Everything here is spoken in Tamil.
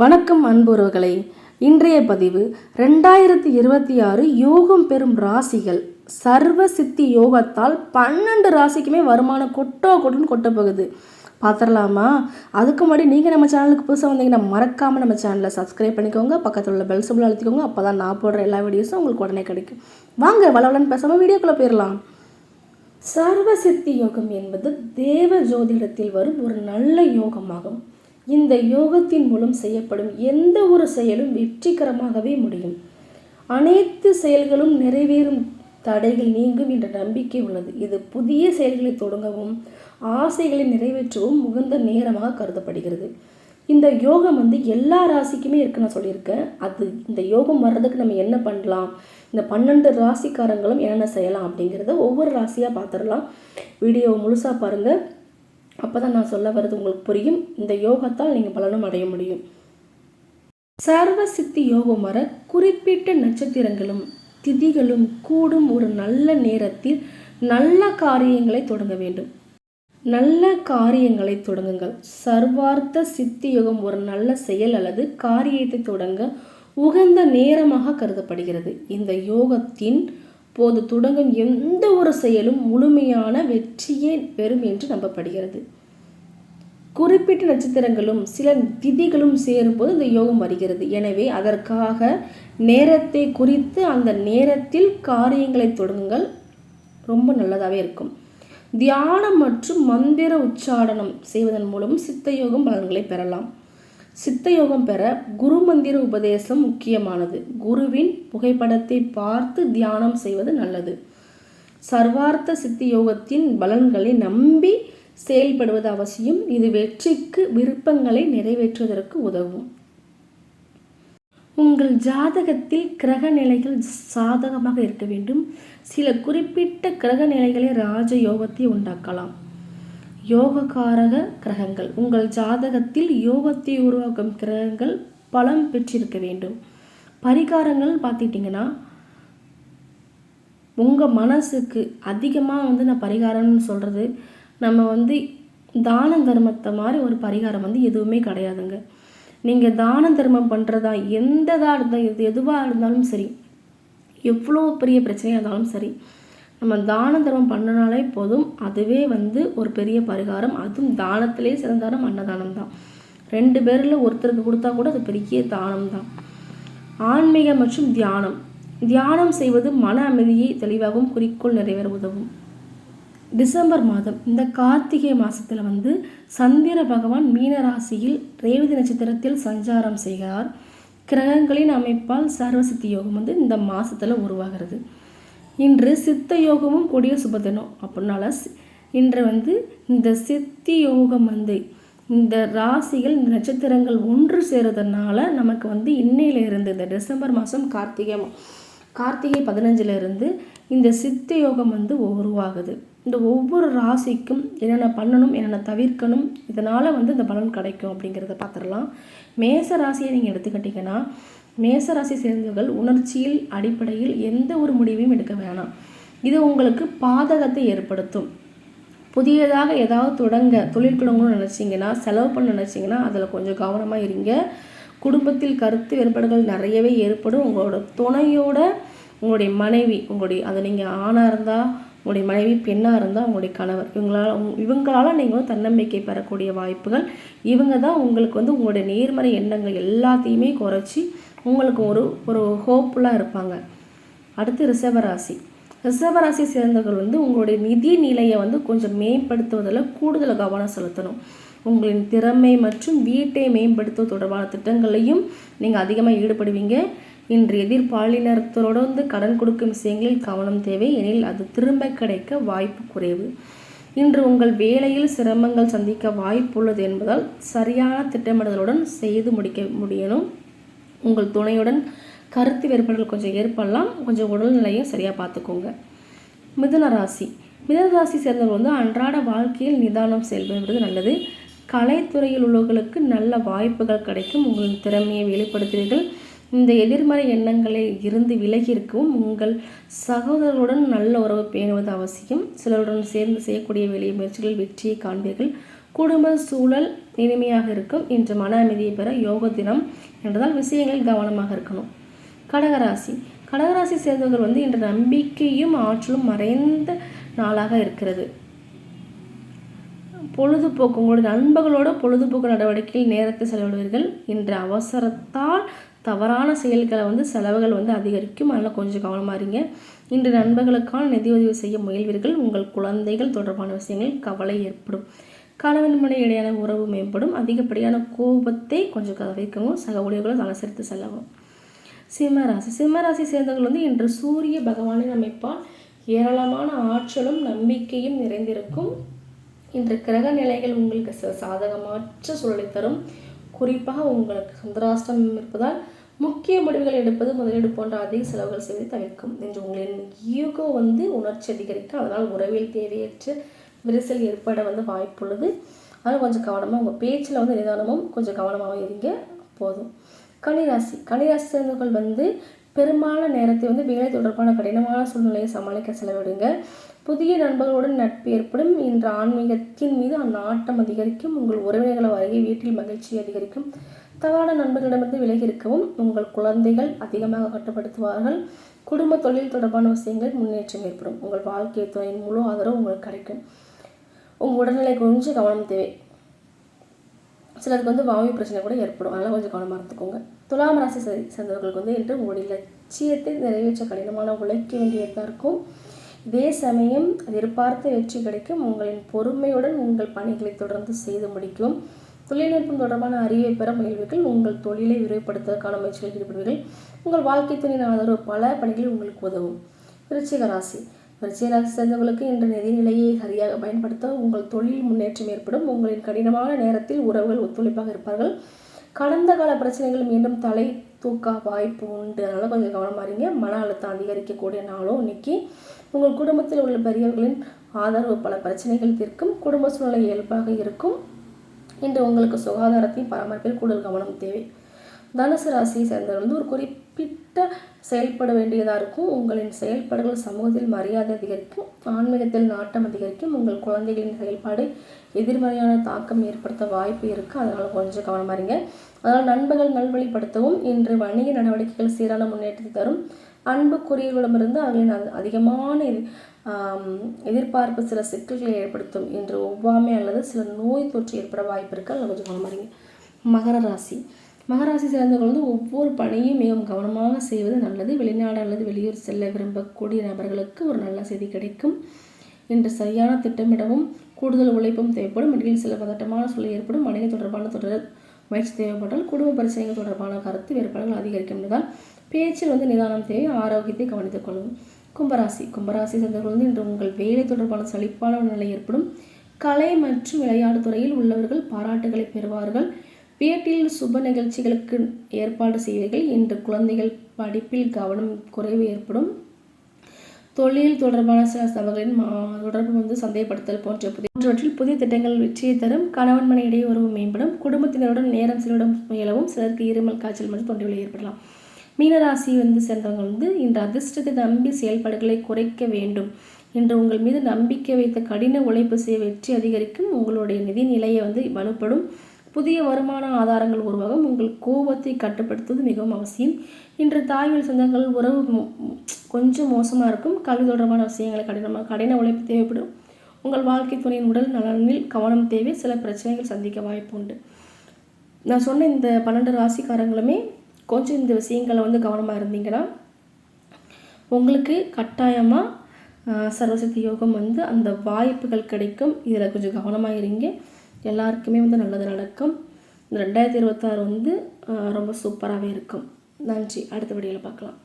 வணக்கம் அன்புறவுகளே. இன்றைய பதிவு ரெண்டாயிரத்தி இருபத்தி ஆறு யோகம் பெறும் ராசிகள். சர்வ சித்தி யோகத்தால் பன்னெண்டு ராசிக்குமே வருமானம் கொட்டோ கொட்டுன்னு கொட்ட போகுது பார்த்துடலாமா அதுக்கு முன்னாடி நீங்கள் நம்ம சேனலுக்கு புதுசாக வந்தீங்கன்னா மறக்காமல் நம்ம சேனலை சப்ஸ்கிரைப் பண்ணிக்கோங்க. பக்கத்தில் உள்ள பெல் சிம்பிள் அழுத்திக்கோங்க. அப்போ தான் நான் போடுற எல்லா வீடியோஸும் உங்களுக்கு உடனே கிடைக்கும். வாங்க வளவலன்னு பேசாமல் வீடியோக்குள்ளே போயிடலாம் சர்வ சித்தி யோகம் என்பது தேவ ஜோதிடத்தில் வரும் ஒரு நல்ல யோகமாகும். இந்த யோகத்தின் மூலம் செய்யப்படும் எந்த ஒரு செயலும் வெற்றிகரமாகவே முடியும். அனைத்து செயல்களும் நிறைவேறும் தடைகள் நீங்கும் என்ற நம்பிக்கை உள்ளது. இது புதிய செயல்களை தொடங்கவும் ஆசைகளை நிறைவேற்றவும் உகந்த நேரமாக கருதப்படுகிறது. இந்த யோகம் வந்து எல்லா ராசிக்குமே இருக்கு நான் சொல்லியிருக்கேன். அது இந்த யோகம் வர்றதுக்கு நம்ம என்ன பண்ணலாம்? இந்த பன்னெண்டு ராசிக்காரங்களும் என்னென்ன செய்யலாம் அப்படிங்கிறத ஒவ்வொரு ராசியாக பார்த்துடலாம். வீடியோவை முழுசாக பாருங்கள் அப்போ தான் நான் சொல்ல வர்றது உங்களுக்கு புரியும். இந்த யோகத்தால் நீங்கள் பலனும் அடைய முடியும். சர்வ சித்தி யோகம் வர குறிப்பிட்ட நட்சத்திரங்களும் திதிகளும் கூடும் ஒரு நல்ல நேரத்தில் நல்ல காரியங்களை தொடங்க வேண்டும். நல்ல காரியங்களை தொடங்குங்கள். சர்வார்த்த சித்தி யோகம் ஒரு நல்ல செயல் அல்லது காரியத்தை தொடங்க உகந்த நேரமாக கருதப்படுகிறது. இந்த யோகத்தின் போது தொடங்கும் எந்த ஒரு செயலும் முழுமையான வெற்றியே பெறும் என்று நம்பப்படுகிறது. குறிப்பிட்ட நட்சத்திரங்களும் சில திதிகளும் சேரும்போது இந்த யோகம் வருகிறது. எனவே அதற்காக நேரத்தை குறித்து அந்த நேரத்தில் காரியங்களை தொடங்குங்கள். ரொம்ப நல்லதாகவே இருக்கும். தியானம் மற்றும் மந்திர உச்சாடனம் செய்வதன் மூலம் சித்த யோகம் பலன்களை பெறலாம். சித்த யோகம் பெற குரு மந்திர உபதேசம் முக்கியமானது. குருவின் புகைப்படத்தை பார்த்து தியானம் செய்வது நல்லது. சர்வார்த்த சித்தி யோகத்தின் பலன்களை நம்பி செயல்படுவது அவசியம். இது வெற்றிக்கு விருப்பங்களை நிறைவேற்றுவதற்கு உதவும். உங்கள் ஜாதகத்தில் கிரக நிலைகள் சாதகமாக இருக்க வேண்டும். சில குறிப்பிட்ட கிரக நிலைகளை ராஜ யோகத்தை உண்டாக்கலாம். யோகக்காரக கிரகங்கள். உங்கள் ஜாதகத்தில் யோகத்தை உருவாக்கும் கிரகங்கள் பலம் பெற்றிருக்க வேண்டும். பரிகாரங்கள் பார்த்துக்கிட்டிங்கன்னா உங்கள் மனசுக்கு அதிகமாக வந்து நான் பரிகாரம்னு சொல்கிறது நம்ம வந்து தான தர்மத்தை மாதிரி ஒரு பரிகாரம் வந்து எதுவுமே கிடையாதுங்க. நீங்கள் தான தர்மம் பண்ணுறதா எந்ததாக இருந்தால் எது எதுவாக இருந்தாலும் சரி எவ்வளோ பெரிய பிரச்சனையாக இருந்தாலும் சரி நம்ம தான தர்மம் பண்ணனாலே போதும். அதுவே வந்து ஒரு பெரிய பரிகாரம். அதுவும் தானத்திலே சிறந்தாரம் அன்னதானம் தான். ரெண்டு பேரில் ஒருத்தருக்கு கொடுத்தா கூட அது பெரிய தானம் தான். ஆன்மீகம் மற்றும் தியானம். தியானம் செய்வது மன அமைதியை தெளிவாகவும் குறிக்கோள் நிறைவேற உதவும். டிசம்பர் மாதம். இந்த கார்த்திகை மாதத்தில் வந்து சந்திர பகவான் மீன ராசியில் ரேவதி நட்சத்திரத்தில் சஞ்சாரம் செய்கிறார். கிரகங்களின் அமைப்பால் சர்வசித்தி யோகம் வந்து இந்த மாதத்தில் உருவாகிறது. இன்று சித்த யோகமும் கூடிய சுபதினம் அப்படின்னால இன்று வந்து இந்த சித்தி யோகம் வந்து இந்த ராசிகள் இந்த நட்சத்திரங்கள் ஒன்று சேருறதுனால நமக்கு வந்து இன்னையிலிருந்து இந்த டிசம்பர் மாதம் கார்த்திகை கார்த்திகை பதினஞ்சிலிருந்து இந்த சித்த யோகம் வந்து உருவாகுது. இந்த ஒவ்வொரு ராசிக்கும் என்னென்ன பண்ணணும் என்னென்ன தவிர்க்கணும் இதனால் வந்து இந்த பலன் கிடைக்கும் அப்படிங்கிறத பார்த்துடலாம். மேச ராசியை நீங்கள் எடுத்துக்கிட்டிங்கன்னா மேசராசி சேர்ந்தவர்கள் உணர்ச்சியில் அடிப்படையில் எந்த ஒரு முடிவையும் எடுக்க வேணாம். இது உங்களுக்கு பாதகத்தை ஏற்படுத்தும். புதியதாக ஏதாவது தொடங்க தொழில் தொடங்கணும்னு நினச்சிங்கன்னா செலவு பண்ண நினச்சிங்கன்னா அதில் கொஞ்சம் கவனமாக இருங்க. குடும்பத்தில் கருத்து வேறுபாடுகள் நிறையவே ஏற்படும். உங்களோட துணையோட உங்களுடைய மனைவி உங்களுடைய அதை நீங்கள் ஆணாக இருந்தால் உங்களுடைய மனைவி பெண்ணாக இருந்தால் உங்களுடைய கணவர் இவங்களால் இவங்களால் நீங்கள் தன்னம்பிக்கை பெறக்கூடிய வாய்ப்புகள் இவங்க தான் உங்களுக்கு வந்து உங்களுடைய நேர்மறை எண்ணங்கள் எல்லாத்தையுமே குறைச்சி உங்களுக்கு ஒரு ஒரு ஹோப்ஃபுல்லாக இருப்பாங்க. அடுத்து ரிஷபராசி ரிஷபராசி சேர்ந்தவர்கள் வந்து உங்களுடைய நிதி நிலையை வந்து கொஞ்சம் மேம்படுத்துவதில் கூடுதல் கவனம் செலுத்தணும். உங்களின் திறமை மற்றும் வீட்டை மேம்படுத்துவது தொடர்பான திட்டங்களையும் நீங்கள் அதிகமாக ஈடுபடுவீங்க. இன்று எதிர்பாலினத்தோடு வந்து கடன் கொடுக்கும் விஷயங்களில் கவனம் தேவை. எனில் அது திரும்ப கிடைக்க வாய்ப்பு குறைவு. இன்று உங்கள் வேலையில் சிரமங்கள் சந்திக்க வாய்ப்புள்ளது என்பதால் சரியான திட்டமிடுதலுடன் செய்து முடிக்க முடியணும். உங்கள் துணையுடன் கருத்து வேறுபாடுகள் கொஞ்சம் ஏற்படலாம். கொஞ்சம் உடல்நிலையும் சரியாக பார்த்துக்கோங்க. மிதுன ராசி. மிதுன ராசி சேர்ந்தவர்கள் வந்து அன்றாட வாழ்க்கையில் நிதானம் செல்வது நல்லது. கலைத்துறையில் உள்ளவர்களுக்கு நல்ல வாய்ப்புகள் கிடைக்கும். உங்களின் திறமையை வெளிப்படுத்துவீர்கள். இந்த எதிர்மறை எண்ணங்களை இருந்து விலகி இருக்கவும் உங்கள் சகோதரருடன் நல்ல உறவு பேணுவது அவசியம். சிலருடன் சேர்ந்து செய்யக்கூடிய வேலை முயற்சிகளில் வெற்றியை காண்பீர்கள். குடும்ப சூழல் இனிமையாக இருக்கும். இன்று மன அமைதியை பெற யோக தினம் என்றதால் விஷயங்களில் கவனமாக இருக்கணும். கடகராசி. கடகராசி சேர்ந்தவர்கள் வந்து இன்று நம்பிக்கையும் ஆற்றலும் மறைந்த நாளாக இருக்கிறது. பொழுதுபோக்கு உங்களுடைய நண்பர்களோட பொழுதுபோக்கு நடவடிக்கையில் நேரத்தை செலவிடுவீர்கள். இன்று அவசரத்தால் தவறான செயல்களை வந்து செலவுகள் வந்து அதிகரிக்கும். அதனால் கொஞ்சம் கவனமாக இருங்க. இன்று நண்பர்களுக்கான நிதியுதவி செய்ய முயல்வீர்கள். உங்கள் குழந்தைகள் தொடர்பான விஷயங்களில் கவலை ஏற்படும். கணவன் மனை இடையான உறவு மேம்படும். அதிகப்படியான கோபத்தை கொஞ்சம் தவிர்க்கவும் சக ஊழியர்களும் அனுசரித்து செல்லவும். சிம்மராசி சிம்மராசி சேர்ந்தவர்கள் வந்து இன்று சூரிய பகவானின் அமைப்பால் ஏராளமான ஆற்றலும் நம்பிக்கையும் நிறைந்திருக்கும். இன்று கிரக நிலைகள் உங்களுக்கு சில சாதகமற்ற சூழலை தரும். குறிப்பாக உங்களுக்கு சந்திராஷ்டமம் இருப்பதால் முக்கிய முடிவுகள் எடுப்பது முதலீடு போன்ற அதிக செலவுகள் செய்வதை தவிர்க்கும். என்று உங்களின் ஈகோ வந்து உணர்ச்சி அதிகரிக்கும் அதனால் உறவில் தேவையற்ற விரிசல் ஏற்பட வந்து வாய்ப்புள்ளது. அதனால் கொஞ்சம் கவனமாக உங்கள் பேச்சில் வந்து நிதானமும் கொஞ்சம் கவனமாக இருங்க போதும். கனிராசி கன்னிராசி சேர்ந்தவர்கள் வந்து பெரும்பாலான நேரத்தை வந்து வேலை தொடர்பான கடினமான சூழ்நிலையை சமாளிக்க செலவிடுங்க. புதிய நண்பர்களுடன் நட்பு ஏற்படும். இன்று ஆன்மீகத்தின் மீது அந்நாட்டம் அதிகரிக்கும். உங்கள் உறவினர்கள் வருகை வீட்டில் மகிழ்ச்சி அதிகரிக்கும். தவறான நண்பர்களிடமிருந்து விலகி இருக்கவும் உங்கள் குழந்தைகள் அதிகமாக கட்டுப்படுத்துவார்கள். குடும்ப தொழில் தொடர்பான விஷயங்கள் முன்னேற்றம் ஏற்படும். உங்கள் வாழ்க்கை துறையின் முழு ஆதரவு உங்களுக்கு கிடைக்கும். உங்கள் உடல்நிலை கொஞ்சம் கவனம் தேவை. சிலருக்கு வந்து வாயு பிரச்சனை கூட ஏற்படும். அதனால் கொஞ்சம் கவனமாக இருந்துக்கோங்க. துலாம் ராசி சேர்ந்தவர்களுக்கு வந்து இன்று உங்களுடைய லட்சியத்தை நிறைவேற்ற கடினமான உழைக்க வேண்டியதாக இருக்கும். இதே சமயம் எதிர்பார்த்த வெற்றி கிடைக்கும். உங்களின் பொறுமையுடன் உங்கள் பணிகளை தொடர்ந்து செய்து முடிக்கும். தொழில்நுட்பம் தொடர்பான அறிவை பெற முயல்வீர்கள். உங்கள் தொழிலை விரிவுபடுத்துவதற்கான முயற்சிகளில் ஈடுபடுவீர்கள். உங்கள் வாழ்க்கை துணையின் ஆதரவு பல பணிகளில் உங்களுக்கு உதவும். விருச்சிக ராசி. விருச்சிக சேர்ந்தவர்களுக்கு இன்று நிதி நிலையை சரியாக பயன்படுத்த உங்கள் தொழில் முன்னேற்றம் ஏற்படும். உங்களின் கடினமான நேரத்தில் உறவுகள் ஒத்துழைப்பாக இருப்பார்கள். கடந்த கால பிரச்சனைகள் மீண்டும் தலை தூக்க வாய்ப்பு உண்டு. அதனால் கொஞ்சம் கவனமாக இருங்க. மன அழுத்தம் அதிகரிக்கக்கூடிய நாளும் இன்னைக்கு உங்கள் குடும்பத்தில் உள்ள பெரியவர்களின் ஆதரவு பல பிரச்சனைகள் தீர்க்கும். குடும்ப சூழ்நிலை இயல்பாக இருக்கும். இன்று உங்களுக்கு சுகாதாரத்தையும் பராமரிப்பில் கூடுதல் கவனம் தேவை. தனுசு ராசியை சேர்ந்தவர்கள் வந்து ஒரு குறிப்பிட்ட செயல்பட வேண்டியதாக இருக்கும். உங்களின் செயல்பாடுகள் சமூகத்தில் மரியாதை அதிகரிக்கும். ஆன்மீகத்தில் நாட்டம் அதிகரிக்கும். உங்கள் குழந்தைகளின் செயல்பாடு எதிர்மறையான தாக்கம் ஏற்படுத்த வாய்ப்பு இருக்குது அதனால் கொஞ்சம் கவனமாக இருங்க. அதனால் நண்பர்கள் நல்வழிப்படுத்தவும் இன்று வணிக நடவடிக்கைகள் சீரான முன்னேற்றத்தை தரும். அன்புக்குரியவர்களிடமிருந்து அவர்களின் அதிகமான எதிர்பார்ப்பு சில சிக்கல்களை ஏற்படுத்தும். இன்று ஒவ்வாமை அல்லது சில நோய் தொற்று ஏற்பட வாய்ப்பு இருக்குது அதில் கொஞ்சம் கவனமாரிங்க மகர ராசி. மகராசி சேர்ந்தவர்கள் வந்து ஒவ்வொரு பணியும் மிகவும் கவனமாக செய்வது நல்லது. வெளிநாடு அல்லது வெளியூர் செல்ல விரும்பக்கூடிய நபர்களுக்கு ஒரு நல்ல செய்தி கிடைக்கும். இன்று சரியான திட்டமிடவும் கூடுதல் உழைப்பும் தேவைப்படும். இடையில் சில பதட்டமான சூழல் ஏற்படும். வணிக தொடர்பான தொடர் முயற்சி தேவைப்பட்டால் குடும்ப பிரச்சனைகள் தொடர்பான கருத்து வேறுபாடுகள் அதிகரிக்கும் என்றால் பேச்சில் வந்து நிதானம் தேவை. ஆரோக்கியத்தை கவனித்துக் கொள்ளும். கும்பராசி. கும்பராசி சேர்ந்தவர்கள் வந்து இன்று உங்கள் வேலை தொடர்பான சளிப்பான நிலை ஏற்படும். கலை மற்றும் விளையாட்டு துறையில் உள்ளவர்கள் பாராட்டுகளை பெறுவார்கள். வீட்டில் சுப நிகழ்ச்சிகளுக்கு ஏற்பாடு செய்வீர்கள் இன்று குழந்தைகள் படிப்பில் கவனம் குறைவு ஏற்படும். தொழில் தொடர்பான சில சபைகளின் தொடர்பு வந்து சந்தைப்படுத்தல் போன்ற போன்றவற்றில் புதிய திட்டங்கள் வெற்றியை தரும். கணவன் மனை இடையே உறவு மேம்படும். குடும்பத்தினருடன் நேரம் செலவிடம் முயலவும் சிலருக்கு இருமல் காய்ச்சல் மற்றும் தொண்டை ஏற்படலாம். மீனராசி வந்து சேர்ந்தவங்க வந்து இன்று அதிர்ஷ்டத்தை நம்பி செயல்பாடுகளை குறைக்க வேண்டும். இன்று உங்கள் மீது நம்பிக்கை வைத்த கடின உழைப்பு செய்ய வெற்றி அதிகரிக்கும். உங்களுடைய நிதி நிலையை வந்து வலுப்படும். புதிய வருமான ஆதாரங்கள் உருவாகும். உங்கள் கோபத்தை கட்டுப்படுத்துவது மிகவும் அவசியம். இன்று தாய்வழி சொந்தங்கள் உறவு கொஞ்சம் மோசமாக இருக்கும். கல்வி தொடர்பான விஷயங்களை கடினமாக கடின உழைப்பு தேவைப்படும். உங்கள் வாழ்க்கை துணையின் உடல் நலனில் கவனம் தேவை. சில பிரச்சனைகள் சந்திக்க வாய்ப்பு உண்டு. நான் சொன்ன இந்த பன்னெண்டு ராசிக்காரங்களுமே கொஞ்சம் இந்த விஷயங்களை வந்து கவனமாக இருந்தீங்கன்னா உங்களுக்கு கட்டாயமாக சர்வசக்தி யோகம் வந்து அந்த வாய்ப்புகள் கிடைக்கும். இதில் கொஞ்சம் கவனமாக இருங்க. எல்லாருக்குமே வந்து நல்லது நடக்கும். இந்த ரெண்டாயிரத்தி இருபத்தாறு வந்து ரொம்ப சூப்பராகவே இருக்கும். நன்றி. அடுத்த வீடியோவில் பார்க்கலாம்.